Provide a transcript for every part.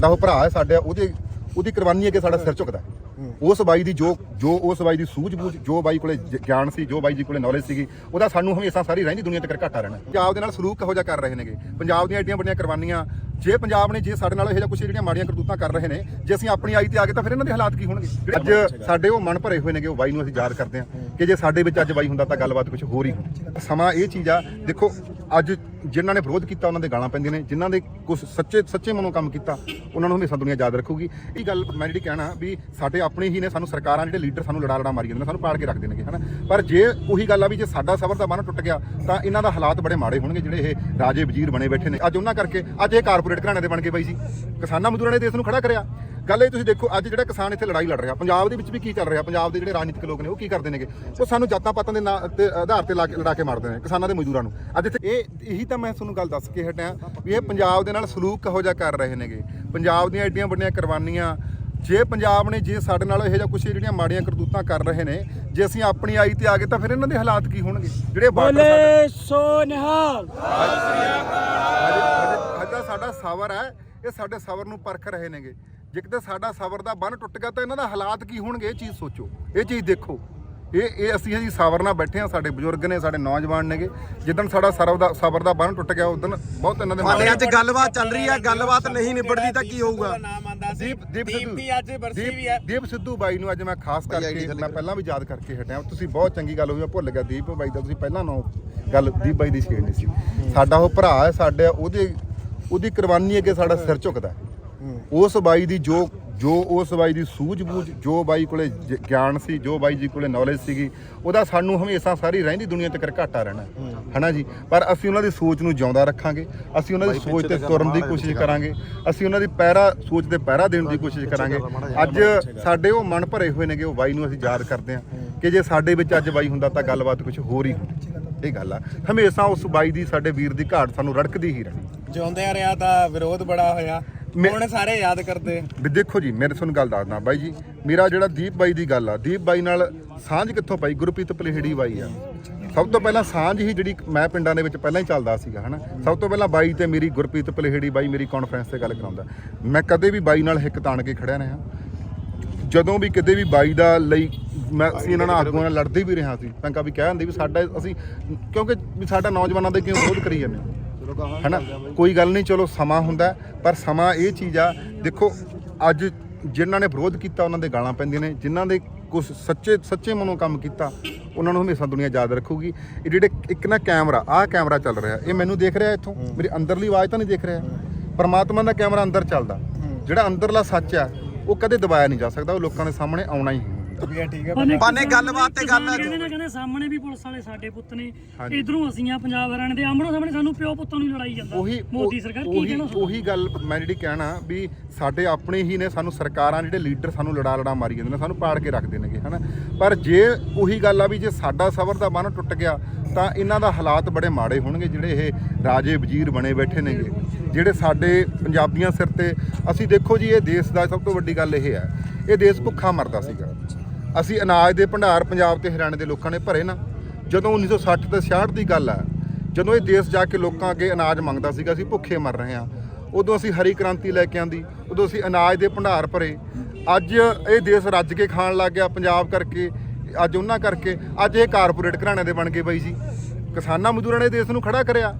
ਦਾ ਉਹ ਭਰਾ ਹੈ ਸਾਡੇ ਉਹਦੇ ਉਹਦੀ ਕੁਰਬਾਨੀ ਅੱਗੇ ਸਾਡਾ ਸਿਰ ਝੁਕਦਾ ਉਸ ਬਾਈ ਦੀ ਜੋ ਜੋ ਉਸ ਬਾਈ ਦੀ ਸੂਝ-ਬੂਝ ਜੋ ਬਾਈ ਕੋਲੇ ਗਿਆਨ ਸੀ ਜੋ ਬਾਈ ਜੀ ਕੋਲੇ ਨੌਲੇਜ ਸੀਗੀ ਉਹਦਾ ਸਾਨੂੰ ਹਮੇਸ਼ਾ ਸਾਰੀ ਰਹਿੰਦੀ ਦੁਨੀਆ ਤੱਕ ਘਾਟਾ ਰਹਿਣਾ ਪੰਜਾਬ ਦੇ ਨਾਲ ਸਲੂਕ ਕਿਹੋ ਜਿਹਾ ਕਰ ਰਹੇ ਨੇਗੇ? ਪੰਜਾਬ ਦੀਆਂ ਏਡੀਆਂ ਵੱਡੀਆਂ ਕੁਰਬਾਨੀਆਂ ਜੇ ਪੰਜਾਬ ਨੇ ਜੇ ਸਾਡੇ ਨਾਲ ਇਹੋ ਜਿਹਾ ਕੁਝ ਜਿਹੜੀਆਂ ਮਾੜੀਆਂ ਕਰਤੂਤਾਂ ਕਰ ਰਹੇ ਨੇ ਜੇ ਅਸੀਂ ਆਪਣੀ ਆਈ ਤੇ ਆ ਗਏ ਤਾਂ ਫਿਰ ਇਹਨਾਂ ਦੇ ਹਾਲਾਤ ਕੀ ਹੋਣਗੇ? ਅੱਜ ਸਾਡੇ ਉਹ ਮਨ ਭਰੇ ਹੋਏ ਨੇਗੇ ਉਹ ਬਾਈ ਨੂੰ ਅਸੀਂ ਯਾਦ ਕਰਦੇ ਹਾਂ। ਕਿ ਜੇ ਸਾਡੇ ਵਿੱਚ ਅੱਜ ਬਾਈ ਹੁੰਦਾ ਤਾਂ ਗੱਲਬਾਤ ਕੁਝ ਹੋਰ ਹੀ ਹੁੰਦੀ। ਸਮਾਂ ਇਹ ਚੀਜ਼ ਆ, ਦੇਖੋ, ਅੱਜ ਜਿਨ੍ਹਾਂ ਨੇ ਵਿਰੋਧ ਕੀਤਾ, ਉਹਨਾਂ ਦੇ ਗਾਲਾਂ ਪੈਂਦੀਆਂ ਨੇ। ਜਿਨ੍ਹਾਂ ਦੇ ਕੁਝ ਸੱਚੇ ਸੱਚੇ ਮਨੋਂ ਕੰਮ ਕੀਤਾ, ਉਹਨਾਂ ਨੂੰ ਹਮੇਸ਼ਾ ਦੁਨੀਆ ਯਾਦ ਰੱਖੂਗੀ। ਇਹ ਗੱਲ ਮੈਂ ਜਿਹੜੀ ਕਹਿਣਾ ਵੀ ਸਾਡੇ ਆਪਣੇ ਹੀ ਨੇ, ਸਾਨੂੰ ਸਰਕਾਰਾਂ ਜਿਹੜੇ ਲੀਡਰ ਸਾਨੂੰ ਲੜਾ ਲੜਾ ਮਾਰੀ ਜਾਂਦੇ ਨੇ, ਸਾਨੂੰ ਪਾੜ ਕੇ ਰੱਖ ਦੇਣਗੇ ਹਨਾ? ਪਰ ਜੇ ਉਹੀ ਗੱਲ ਆ ਵੀ ਜੇ ਸਾਡਾ ਸਬਰ ਦਾ ਬੰਨ ਟੁੱਟ ਗਿਆ, ਤਾਂ ਇਹਨਾਂ ਦਾ ਹਾਲਾਤ ਬੜੇ ਮਾੜੇ ਹੋਣਗੇ, ਜਿਹੜੇ ਇਹ ਰਾਜੇ ਵਜ਼ੀਰ ਬਣੇ ਬੈਠੇ ਨੇ। ਅੱਜ ਉਹਨਾਂ ਕਰਕੇ, ਅੱਜ ਇਹ ਕਾਰਪੋਰੇਟ ਘਰਾਣੇ ਦੇ ਬਣ ਕੇ ਪਈ ਸੀ। ਕਿਸਾਨਾਂ ਮਜ਼ਦੂਰਾਂ ਨੇ ਦੇਸ਼ ਨੂੰ ਖੜਾ ਕਰਿਆ। ਗੱਲ ਇਹ ਤੁਸੀਂ ਦੇਖੋ ਅੱਜ ਜਿਹੜਾ ਕਿਸਾਨ ਇੱਥੇ ਲੜਾਈ ਲੜ ਰਿਹਾ ਪੰਜਾਬ ਦੇ ਵਿੱਚ ਵੀ ਕੀ ਚੱਲ ਰਿਹਾ ਪੰਜਾਬ ਦੇ ਜਿਹੜੇ ਰਾਜਨੀਤਿਕ ਲੋਕ ਨੇ ਉਹ ਕੀ ਕਰਦੇ ਨੇਗੇ? ਉਹ ਸਾਨੂੰ ਜਾਤਾਂ ਪਾਤਾਂ ਦੇ ਨਾਂ ਤੇ ਆਧਾਰ ਤੇ ਲਾ ਕੇ ਲੜਾ ਕੇ ਮਾਰਦੇ ਨੇ ਕਿਸਾਨਾਂ ਦੇ ਮਜ਼ਦੂਰਾਂ ਨੂੰ। ਅੱਜ ਇੱਥੇ ਇਹ ਇਹੀ ਤਾਂ ਮੈਂ ਤੁਹਾਨੂੰ ਗੱਲ ਦੱਸ ਕੇ ਹਟਿਆ ਵੀ ਇਹ ਪੰਜਾਬ ਦੇ ਨਾਲ ਸਲੂਕ ਕਿਹੋ ਜਿਹਾ ਕਰ ਰਹੇ ਨੇਗੇ। ਪੰਜਾਬ ਦੀਆਂ ਐਡੀਆਂ ਵੱਡੀਆਂ ਕੁਰਬਾਨੀਆਂ ਜੇ ਪੰਜਾਬ ਨੇ ਜੇ ਸਾਡੇ ਨਾਲ ਇਹੋ ਜਿਹਾ ਕੁਝ ਜਿਹੜੀਆਂ ਮਾੜੀਆਂ ਕਰਤੂਤਾਂ ਕਰ ਰਹੇ ਨੇ ਜੇ ਅਸੀਂ ਆਪਣੀ ਆਈ ਤੇ ਆ ਗਏ ਤਾਂ ਫਿਰ ਇਹਨਾਂ ਦੇ ਹਾਲਾਤ ਕੀ ਹੋਣਗੇ? ਜਿਹੜੇ ਬਾਰਡਰ ਸਾਡੇ ਸੋ ਨਿਹਾਲ ਹਜੇ ਸਾਡਾ ਸਬਰ ਹੈ ਇਹ ਸਾਡੇ ਸਬਰ ਨੂੰ ਪਰਖ ਰਹੇ ਨੇਗੇ। ਜੇ ਕਿਤੇ ਸਾਡਾ ਸਬਰ ਦਾ ਬੰਨ ਟੁੱਟ ਗਿਆ ਤਾਂ ਇਹਨਾਂ ਦਾ ਹਾਲਾਤ ਕੀ ਹੋਣਗੇ? ਇਹ ਚੀਜ਼ ਸੋਚੋ। ਇਹ ਚੀਜ਼ ਦੇਖੋ। ਇਹ ਇਹ ਅਸੀਂ ਜੀ ਸਬਰ ਨਾਲ ਬੈਠੇ ਆ ਸਾਡੇ ਬਜ਼ੁਰਗ ਨੇ ਸਾਡੇ ਨੌਜਵਾਨ ਨੇਗੇ। ਜਿੱਦਣ ਸਾਡਾ ਸਰਵ ਦਾ ਸਬਰ ਦਾ ਬੰਨ ਟੁੱਟ ਗਿਆ ਉਦੋਂ ਬਹੁਤ ਇਹਨਾਂ ਦੇ ਹਾਲੇ ਅੱਜ ਗੱਲਬਾਤ ਚੱਲ ਰਹੀ ਹੈ ਗੱਲਬਾਤ ਨਹੀਂ ਨਿਬੜਦੀ ਤਾਂ ਕੀ ਹੋਊਗਾ? ਦੀਪ ਦੀਪ ਸਿੱਧੂ। ਦੀਪ- ਵੀ ਹੈ। ਦੀਪ ਸਿੱਧੂ ਬਾਈ ਨੂੰ ਅੱਜ ਮੈਂ ਖਾਸ ਕਰਕੇ ਮੈਂ ਪਹਿਲਾਂ ਵੀ ਯਾਦ ਕਰਕੇ ਹਟਿਆ। ਤੁਸੀਂ ਬਹੁਤ ਚੰਗੀ ਗੱਲ ਹੋਈ ਮੈਂ ਭੁੱਲ ਗਿਆ। ਦੀਪ ਬਾਈ ਦਾ ਤੁਸੀਂ ਪਹਿਲਾਂ ਨਾ ਗੱਲ ਦੀਪ ਬਾਈ ਦੀ ਛੇੜਨੀ ਸੀ। ਸਾਡਾ ਉਹ ਭਰਾ ਹੈ ਸਾਡੇ ਉਹਦੇ ਉਹਦੀ ਕੁਰਬਾਨੀ ਅੱਗੇ ਸਾਡਾ ਸਿਰ ਝੁਕਦਾ ਹੈ। ਉਸ ਬਾਈ ਦੀ ਜੋ ਜੋ ਉਸ ਬਾਈ ਦੀ ਸੂਝ-ਬੂਝ ਜੋ ਬਾਈ ਕੋਲੇ ਜ- ਗਿਆਨ ਸੀ ਜੋ ਬਾਈ ਜੀ ਕੋਲੇ ਨੌਲੇਜ ਸੀਗੀ ਉਹਦਾ ਸਾਨੂੰ ਹਮੇਸ਼ਾ ਸਾਰੀ ਰਹਿੰਦੀ ਦੁਨੀਆ ਤੱਕ ਘਾਟਾ ਰਹਿਣਾ। ਹਨਾ ਜੀ? ਪਰ ਅਸੀਂ ਉਹਨਾਂ ਦੀ ਸੋਚ ਨੂੰ ਜਿਉਂਦਾ ਰੱਖਾਂਗੇ ਅਸੀਂ ਉਹਨਾਂ ਦੀ ਸੋਚ ਤੇ ਤੁਰਨ ਦੀ ਕੋਸ਼ਿਸ਼ ਕਰਾਂਗੇ ਅਸੀਂ ਉਹਨਾਂ ਦੀ ਪਹਿਰਾ ਸੋਚ ਤੇ ਪਹਿਰਾ ਦੇਣ ਦੀ ਕੋਸ਼ਿਸ਼ ਕਰਾਂਗੇ। ਅੱਜ ਸਾਡੇ ਉਹ ਮਨ ਭਰੇ ਹੋਏ ਨੇਗੇ ਉਹ ਬਾਈ ਨੂੰ ਅਸੀਂ ਯਾਦ ਕਰਦੇ ਹਾਂ ਕਿ ਜੇ ਸਾਡੇ ਵਿੱਚ ਅੱਜ ਬਾਈ ਹੁੰਦਾ ਤਾਂ ਗੱਲਬਾਤ ਕੁਝ ਹੋਰ ਹੀ ਹੋਣੀ ਇਹ ਗੱਲ ਆ। ਹਮੇਸ਼ਾ ਉਸ ਬਾਈ ਦੀ ਸਾਡੇ ਵੀਰ ਦੀ ਘਾਟ ਸਾਨੂੰ ਰੜਕਦੀ ਹੀ ਰਹਿਣੀ। ਜਿਉਂਦਿਆਂ ਰਿਹਾ ਤਾਂ ਵਿਰੋਧ ਬੜਾ ਹੋਇਆ। ਮੈਂ- ਹੁਣ ਸਾਰੇ ਯਾਦ ਕਰਦੇ ਵੀ ਦੇਖੋ ਜੀ ਮੇਰੇ ਤੁਹਾਨੂੰ ਗੱਲ ਦੱਸਦਾ ਬਾਈ ਜੀ ਮੇਰਾ ਜਿਹੜਾ ਦੀਪ ਬਾਈ ਦੀ ਗੱਲ ਆ ਦੀਪ ਬਾਈ ਨਾਲ ਸਾਂਝ ਕਿੱਥੋਂ ਪਾਈ? ਗੁਰਪ੍ਰੀਤ ਪਲੇਹੜੀ ਬਾਈ ਆ। ਸਭ ਤੋਂ ਪਹਿਲਾਂ ਸਾਂਝ ਹੀ ਜਿਹੜੀ ਮੈਂ ਪਿੰਡਾਂ ਦੇ ਵਿੱਚ ਪਹਿਲਾਂ ਹੀ ਚੱਲਦਾ ਸੀਗਾ ਹਨਾ? ਸਭ ਤੋਂ ਪਹਿਲਾਂ ਬਾਈ ਤੇ ਮੇਰੀ ਗੁਰਪ੍ਰੀਤ ਪਲੇਹੜੀ ਬਾਈ ਮੇਰੀ ਕਾਨਫਰੰਸ ਤੇ ਗੱਲ ਕਰਾਉਂਦਾ। ਮੈਂ ਕਦੇ ਵੀ ਬਾਈ ਨਾਲ ਹਿੱਕ ਤਾਣ ਕੇ ਖੜਿਆ ਰਿਹਾ। ਜਦੋਂ ਵੀ ਕਿਤੇ ਵੀ ਬਾਈ ਦਾ ਲਈ ਮੈਂ ਅਸੀਂ ਇਹਨਾਂ ਨਾਲ ਆਗੂਆਂ ਨਾਲ ਲੜਦੇ ਵੀ ਰਿਹਾ ਸੀ। ਕਹਾਂ ਵੀ ਕਹਿ ਹੁੰਦੇ ਵੀ ਸਾਡਾ ਅਸੀਂ ਕਿਉਂਕਿ ਵੀ ਸਾਡਾ ਨੌਜਵਾਨਾਂ ਦੇ ਕਿਉਂ ਵਿਰੋਧ ਕਰੀ ਜਾਂਦੇ ਹੋ? ਹੈਨਾ? ਕੋਈ ਗੱਲ ਨਹੀਂ ਚਲੋ ਸਮਾਂ ਹੁੰਦਾ ਹੈ, ਪਰ ਸਮਾਂ ਇਹ ਚੀਜ਼ ਆ ਦੇਖੋ ਅੱਜ ਜਿਨ੍ਹਾਂ ਨੇ ਵਿਰੋਧ ਕੀਤਾ ਉਹਨਾਂ ਦੇ ਗਾਲਾਂ ਪੈਂਦੀਆਂ ਨੇ ਜਿਨ੍ਹਾਂ ਦੇ ਕੁਝ ਸੱਚੇ ਸੱਚੇ ਮਨੋਂ ਕੰਮ ਕੀਤਾ ਉਹਨਾਂ ਨੂੰ ਹਮੇਸ਼ਾ ਦੁਨੀਆ ਯਾਦ ਰੱਖੂਗੀ। ਇਹ ਜਿਹੜੇ ਇੱਕ ਨਾ ਕੈਮਰਾ ਆਹ ਕੈਮਰਾ ਚੱਲ ਰਿਹਾ ਇਹ ਮੈਨੂੰ ਦੇਖ ਰਿਹਾ ਇੱਥੋਂ ਮੇਰੀ ਅੰਦਰਲੀ ਆਵਾਜ਼ ਤਾਂ ਨਹੀਂ ਦੇਖ ਰਿਹਾ। ਪਰਮਾਤਮਾ ਦਾ ਕੈਮਰਾ ਅੰਦਰ ਚੱਲਦਾ ਜਿਹੜਾ ਅੰਦਰਲਾ ਸੱਚ ਆ ਉਹ ਕਦੇ ਦਬਾਇਆ ਨਹੀਂ ਜਾ ਸਕਦਾ ਉਹ ਲੋਕਾਂ ਦੇ ਸਾਹਮਣੇ ਆਉਣਾ ਹੀ। ਹੁੰਦਾ ਠੀਕ ਹੈ ਠੀਕ ਹੈ ਬਾਨੇ ਗੱਲਬਾਤ ਤੇ ਗੱਲ ਕਹਿੰਦੇ ਨੇ ਕਹਿੰਦੇ ਸਾਹਮਣੇ ਵੀ ਪੁਲਿਸ ਵਾਲੇ ਸਾਡੇ ਪੁੱਤ ਨੇ। ਹਾਂਜੀ। ਇਧਰੋਂ ਅਸੀਂ ਆ ਪੰਜਾਬ ਹਰਿਆਣੇ ਦੇ ਆਮਣੋ ਸਾਹਮਣੇ ਸਾਨੂੰ ਪਿਓ ਪੁੱਤਾਂ ਨੂੰ ਹੀ ਲੜਾਈ ਜਾਂਦਾ। ਉਹੀ ਮੋਦੀ ਸਰਕਾਰ ਕੀ ਉਹੀ ਕਹਿਣਾ ਉਹੀ ਗੱਲ ਮੈਂ ਜਿਹੜੀ ਕਹਿਣਾ ਵੀ ਸਾਡੇ ਆਪਣੇ ਹੀ ਨੇ ਸਾਨੂੰ ਸਰਕਾਰਾਂ ਜਿਹੜੇ ਲੀਡਰ ਸਾਨੂੰ ਲੜਾ ਲੜਾ ਮਾਰੀ ਜਾਂਦੇ ਨੇ ਸਾਨੂੰ ਪਾੜ ਕੇ ਰੱਖ ਦੇਣਗੇ ਹਨਾ? ਪਰ ਜੇ ਉਹੀ ਗੱਲ ਆ ਵੀ ਜੇ ਸਾਡਾ ਸਬਰ ਦਾ ਬੰਨ ਟੁੱਟ ਗਿਆ ਤਾਂ ਇਹਨਾਂ ਦਾ ਹਾਲਾਤ ਬੜੇ ਮਾੜੇ ਹੋਣਗੇ ਜਿਹੜੇ ਇਹ ਰਾਜੇ ਵਜ਼ੀਰ ਬਣੇ ਬੈਠੇ ਨੇਗੇ। ਜਿਹੜੇ ਸਾਡੇ ਪੰਜਾਬੀਆਂ ਸਿਰ ਤੇ ਅਸੀਂ ਦੇਖੋ ਜੀ ਇਹ ਦੇਸ਼ ਦਾ ਸਭ ਤੋਂ ਵੱਡੀ ਗੱਲ ਇਹ ਹੈ ਇਹ ਦੇਸ਼ ਭੁੱਖਾ ਮਰਦਾ ਸੀਗਾ। ਅਸੀਂ ਅਨਾਜ ਦੇ ਭੰਡਾਰ ਪੰਜਾਬ ਤੇ ਹਰਿਆਣੇ ਦੇ ਲੋਕਾਂ ਨੇ ਭਰੇ ਨਾ। ਜਦੋਂ 1960 ਤੇ 66 ਦੀ ਗੱਲ ਹੈ ਜਦੋਂ ਇਹ ਦੇਸ਼ ਜਾ ਕੇ ਲੋਕਾਂ ਅੱਗੇ ਅਨਾਜ ਮੰਗਦਾ ਸੀਗਾ, ਅਸੀਂ ਭੁੱਖੇ ਮਰ ਰਹੇ ਹਾਂ। ਉਦੋਂ ਅਸੀਂ ਹਰੀ ਕ੍ਰਾਂਤੀ ਲੈ ਕੇ ਆਂਦੀ, ਉਦੋਂ ਅਸੀਂ ਅਨਾਜ ਦੇ ਭੰਡਾਰ ਭਰੇ। ਅੱਜ ਇਹ ਦੇਸ਼ ਰੱਜ ਕੇ ਖਾਣ ਲੱਗ ਗਿਆ ਪੰਜਾਬ ਕਰਕੇ, ਅੱਜ ਉਹਨਾਂ ਕਰਕੇ, ਅੱਜ ਇਹ ਕਾਰਪੋਰੇਟ ਘਰਾਣੇ ਦੇ ਬਣ ਗਏ ਬਈ ਸੀ। ਕਿਸਾਨਾਂ ਮਜ਼ਦੂਰਾਂ ਨੇ ਦੇਸ਼ ਨੂੰ ਖੜਾ ਕਰਿਆ।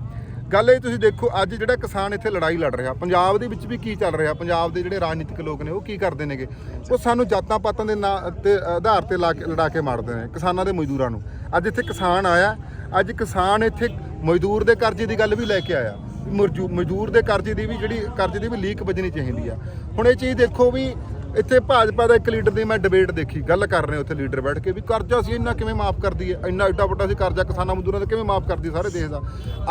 ਗੱਲ ਇਹ ਤੁਸੀਂ ਦੇਖੋ, ਅੱਜ ਜਿਹੜਾ ਕਿਸਾਨ ਇੱਥੇ ਲੜਾਈ ਲੜ ਰਿਹਾ, ਪੰਜਾਬ ਦੇ ਵਿੱਚ ਵੀ ਕੀ ਚੱਲ ਰਿਹਾ, ਪੰਜਾਬ ਦੇ ਜਿਹੜੇ ਰਾਜਨੀਤਿਕ ਲੋਕ ਨੇ, ਉਹ ਕੀ ਕਰਦੇ ਨੇਗੇ? ਉਹ ਸਾਨੂੰ ਜਾਤਾਂ ਪਾਤਾਂ ਦੇ ਨਾਂ ਤੇ ਆਧਾਰ ਤੇ ਲਾ ਕੇ, ਲੜਾ ਕੇ ਮਾਰਦੇ ਨੇ, ਕਿਸਾਨਾਂ ਦੇ ਮਜ਼ਦੂਰਾਂ ਨੂੰ। ਅੱਜ ਇੱਥੇ ਕਿਸਾਨ ਆਇਆ, ਅੱਜ ਕਿਸਾਨ ਇੱਥੇ ਮਜ਼ਦੂਰ ਦੇ ਕਰਜ਼ੇ ਦੀ ਗੱਲ ਵੀ ਲੈ ਕੇ ਆਇਆ। ਵੀ ਮਜ਼ਦੂਰ ਦੇ ਕਰਜ਼ੇ ਦੀ ਵੀ ਜਿਹੜੀ, ਕਰਜ਼ੇ ਦੀ ਵੀ ਲੀਕ ਵੱਜਣੀ ਚਾਹੀਦੀ ਆ। ਹੁਣ ਇਹ ਚੀਜ਼ ਦੇਖੋ ਵੀ ਇੱਥੇ ਭਾਜਪਾ ਦਾ ਇੱਕ ਲੀਡਰ ਦੀ ਮੈਂ ਡਿਬੇਟ ਦੇਖੀ ਗੱਲ ਕਰ ਰਹੇ ਉੱਥੇ ਲੀਡਰ ਬੈਠ ਕੇ ਵੀ ਕਰਜ਼ਾ ਸੀ ਇੰਨਾ ਕਿਵੇਂ ਮਾਫ ਕਰਦੀ ਹੈ ਇੰਨਾ ਐਡਾ ਵੱਡਾ ਸੀ ਕਰਜ਼ਾ ਕਿਸਾਨਾਂ ਮਜ਼ਦੂਰਾਂ ਦਾ ਕਿਵੇਂ ਮਾਫ ਕਰਦੀ ਸਾਰੇ ਦੇਸ਼ ਦਾ?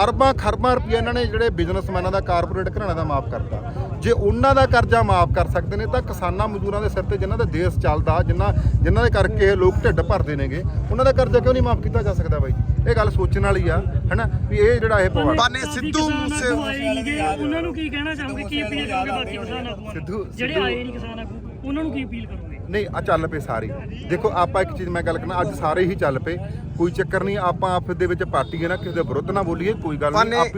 ਅਰਬਾਂ ਖਰਬਾਂ ਰੁਪਏ ਇਹਨਾਂ ਨੇ ਜਿਹੜੇ ਬਿਜ਼ਨਸਮੈਨਾਂ ਦਾ ਕਾਰਪੋਰੇਟ ਘਰਾਣਾ ਦਾ ਮਾਫ ਕਰਤਾ। ਜੇ ਉਹਨਾਂ ਦਾ ਕਰਜ਼ਾ ਮਾਫ ਕਰ ਸਕਦੇ ਨੇ ਤਾਂ ਕਿਸਾਨਾਂ ਮਜ਼ਦੂਰਾਂ ਦੇ ਸਿਰ ਤੇ ਜਿਨ੍ਹਾਂ ਦਾ ਦੇਸ਼ ਚੱਲਦਾ ਜਿਨ੍ਹਾਂ ਜਿਨ੍ਹਾਂ ਦੇ ਕਰਕੇ ਇਹ ਲੋਕ ਢਿੱਡ ਭਰਦੇ ਨੇਗੇ ਉਹਨਾਂ ਦਾ ਕਰਜ਼ਾ ਕਿਉਂ ਨਹੀਂ ਮਾਫ ਕੀਤਾ ਜਾ ਸਕਦਾ ਬਾਈ? ਇਹ ਗੱਲ ਸੋਚਣ ਵਾਲੀ ਆ ਹੈਨਾ? ਵੀ ਇਹ ਜਿਹੜਾ ਇਹ ਪਵਾ ਬਾਨੇ ਸਿੱਧੂ ਮੂਸੇ ਉਹਨਾਂ ਨੂੰ ਕੀ ਕਹਿਣਾ ਚਾਹੋਗੇ? ਕੀ ਅਪੀਲ ਕਰੋਗੇ ਬਾਕੀ ਕਿਸਾਨ ਨੂੰ? ਜਿਹੜੇ ਆਏ ਨਹੀਂ ਕਿਸਾਨ ਆਗੂ ਉਹਨਾਂ ਨੂੰ ਕੀ ਅਪੀਲ ਕਰੋਗੇ? ਨਹੀਂ ਆ ਚੱਲ ਪਏ ਸਾਰੇ। ਦੇਖੋ ਆਪਾਂ ਇੱਕ ਚੀਜ਼ ਮੈਂ ਗੱਲ ਕਰਨਾ ਅੱਜ ਸਾਰੇ ਹੀ ਚੱਲ ਪਏ। ਕੋਈ ਚੱਕਰ ਨਹੀਂ ਆਪਾਂ ਆਪਸ ਦੇ ਵਿੱਚ ਪਾਰਟੀ ਹੈ ਨਾ ਕਿਸੇ ਦੇ ਵਿਰੁੱਧ ਨਾ ਬੋਲੀਏ ਕੋਈ ਗੱਲ ਨਹੀਂ ਆਪਸ